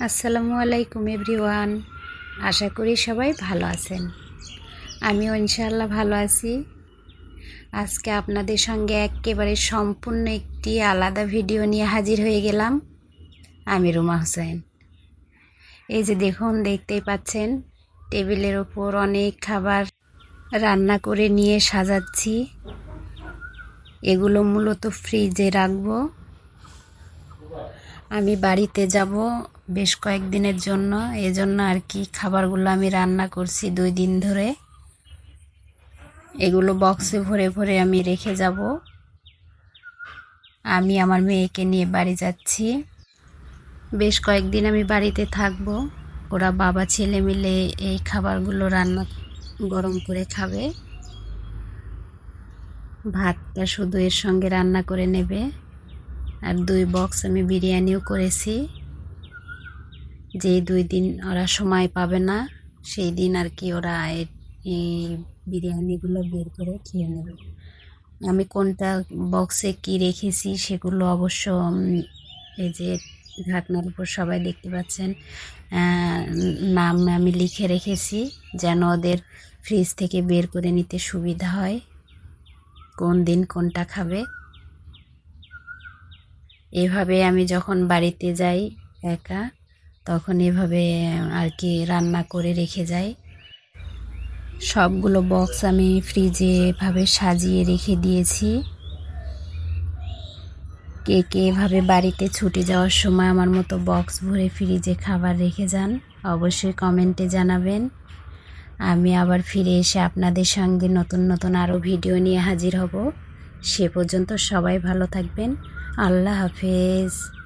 আসসালামু আলাইকুম এভরিওয়ান। আশা করি সবাই ভালো আছেন। আমিও ইনশাআল্লাহ ভালো আছি। আজকে আপনাদের সঙ্গে একেবারে সম্পূর্ণ একটি আলাদা ভিডিও নিয়ে হাজির হয়ে গেলাম। আমি রুমা হোসেন। এই যে দেখুন, দেখতেই পাচ্ছেন, টেবিলের ওপর অনেক খাবার রান্না করে নিয়ে সাজাচ্ছি। এগুলো মূলত ফ্রিজে রাখব। আমি বাড়িতে যাব বেশ কয়েকদিনের জন্য, এজন্য আর কি খাবারগুলো আমি রান্না করছি দুই দিন ধরে। এগুলো বক্সে ভরে ভরে আমি রেখে যাব। আমি আমার মেয়েকে নিয়ে বাড়ি যাচ্ছি। বেশ কয়েকদিন আমি বাড়িতে থাকব। ওরা বাবা, ছেলে মিলে এই খাবারগুলো রান্না গরম করে খাবে। ভাতটা শুধু এর সঙ্গে রান্না করে নেবে। আর দুই বক্স আমি বিরিয়ানিও করেছি। যে দুই দিন ওরা সময় পাবে না, সেই দিন আর কি ওরা এই বিরিয়ানিগুলো বের করে খেয়ে নেবে। আমি কোনটা বক্সে কি রেখেছি সেগুলো অবশ্য এই যে ঢাকনার উপর সবাই দেখতে পাচ্ছেন নাম আমি লিখে রেখেছি যেন ওদের ফ্রিজ থেকে বের করে নিতে সুবিধা হয়। কোন দিন কোনটা খাবে। এভাবে আমি যখন বাড়িতে যাই একা, তখন এভাবে আর কি রান্না করে রেখে যাই। সবগুলো বক্স আমি ফ্রিজে এভাবে সাজিয়ে রেখে দিয়েছি। কে কে এভাবে বাড়িতে ছুটে যাওয়ার সময় আমার মতো বক্স ভরে ফ্রিজে খাবার রেখে যান, অবশ্যই কমেন্টে জানাবেন। আমি আবার ফিরে এসে আপনাদের সঙ্গে নতুন নতুন আরও ভিডিও নিয়ে হাজির হব। সে পর্যন্ত সবাই ভালো থাকবেন। আল্লাহ হাফেজ।